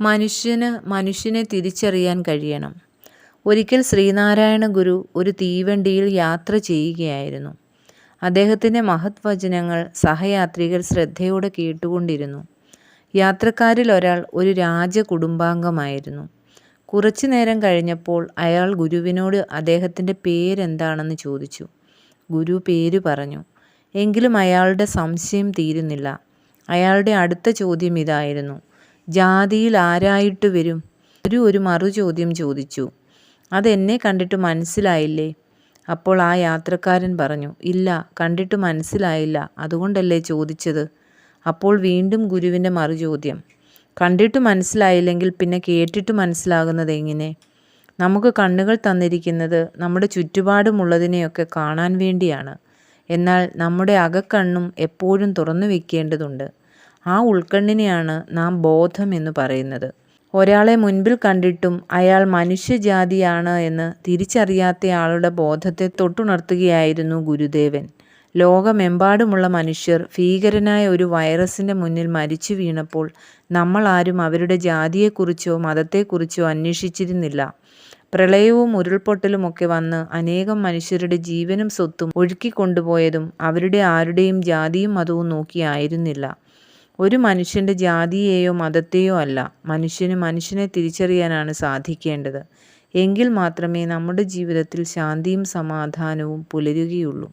മനുഷ്യന് മനുഷ്യനെ തിരിച്ചറിയാൻ കഴിയണം. ഒരിക്കൽ ശ്രീനാരായണ ഗുരു ഒരു തീവണ്ടിയിൽ യാത്ര ചെയ്യുകയായിരുന്നു. അദ്ദേഹത്തിന്റെ മഹത് വചനങ്ങൾ സഹയാത്രികർ ശ്രദ്ധയോടെ കേട്ടുകൊണ്ടിരുന്നു. യാത്രക്കാരിൽ ഒരാൾ ഒരു രാജകുടുംബാംഗമായിരുന്നു. കുറച്ചു നേരം കഴിഞ്ഞപ്പോൾ അയാൾ ഗുരുവിനോട് അദ്ദേഹത്തിന്റെ പേരെന്താണെന്ന് ചോദിച്ചു. ഗുരു പേര് പറഞ്ഞു. എങ്കിലും അയാളുടെ സംശയം തീരുന്നില്ല. അയാളുടെ അടുത്ത ചോദ്യം ഇതായിരുന്നു. ജാതിയിൽ ആരായിട്ട് വരും? ഒരു ഒരു മറു ചോദ്യം ചോദിച്ചു. അതെന്നെ കണ്ടിട്ട് മനസ്സിലായില്ലേ? അപ്പോൾ ആ യാത്രക്കാരൻ പറഞ്ഞു ഇല്ല കണ്ടിട്ട് മനസ്സിലായില്ല അതുകൊണ്ടല്ലേ ചോദിച്ചത്? അപ്പോൾ വീണ്ടും ഗുരുവിന്റെ മറുചോദ്യം കണ്ടിട്ട് മനസ്സിലായില്ലെങ്കിൽ പിന്നെ കേട്ടിട്ട് മനസ്സിലാകുന്നത് എങ്ങനെ? നമുക്ക് കണ്ണുകൾ തന്നിരിക്കുന്നത് നമ്മുടെ ചുറ്റുപാടുമുള്ളതിനെയൊക്കെ കാണാൻ വേണ്ടിയാണ്. എന്നാൽ നമ്മുടെ അകക്കണ്ണും എപ്പോഴും തുറന്നു വെക്കേണ്ടതുണ്ട്. ആ ഉൾക്കണ്ണിനെയാണ് നാം ബോധം എന്ന് പറയുന്നത്. ഒരാളെ മുൻപിൽ കണ്ടിട്ടും അയാൾ മനുഷ്യജാതിയാണ് എന്ന് തിരിച്ചറിയാത്ത ആളുടെ ബോധത്തെ തൊട്ടുണർത്തുകയായിരുന്നു ഗുരുദേവൻ. ലോകമെമ്പാടുമുള്ള മനുഷ്യർ ഭീകരനായ ഒരു വൈറസിന്റെ മുന്നിൽ മരിച്ചു വീണപ്പോൾ നമ്മൾ ആരും അവരുടെ ജാതിയെക്കുറിച്ചോ മതത്തെക്കുറിച്ചോ അന്വേഷിച്ചിരുന്നില്ല. പ്രളയവും ഉരുൾപൊട്ടലുമൊക്കെ വന്ന് അനേകം മനുഷ്യരുടെ ജീവനും സ്വത്തും ഒഴുക്കിക്കൊണ്ടുപോയതും അവരുടെ ആരുടെയും ജാതിയും മതവും നോക്കിയായിരുന്നില്ല ഒരു മനുഷ്യന്റെ ജാതിയെയോ മതത്തെയോ അല്ല. മനുഷ്യന് മനുഷ്യനെ തിരിച്ചറിയാനാണ് സാധിക്കേണ്ടത്. എങ്കിൽ മാത്രമേ നമ്മുടെ ജീവിതത്തിൽ ശാന്തിയും സമാധാനവും പുലരുകയുള്ളൂ.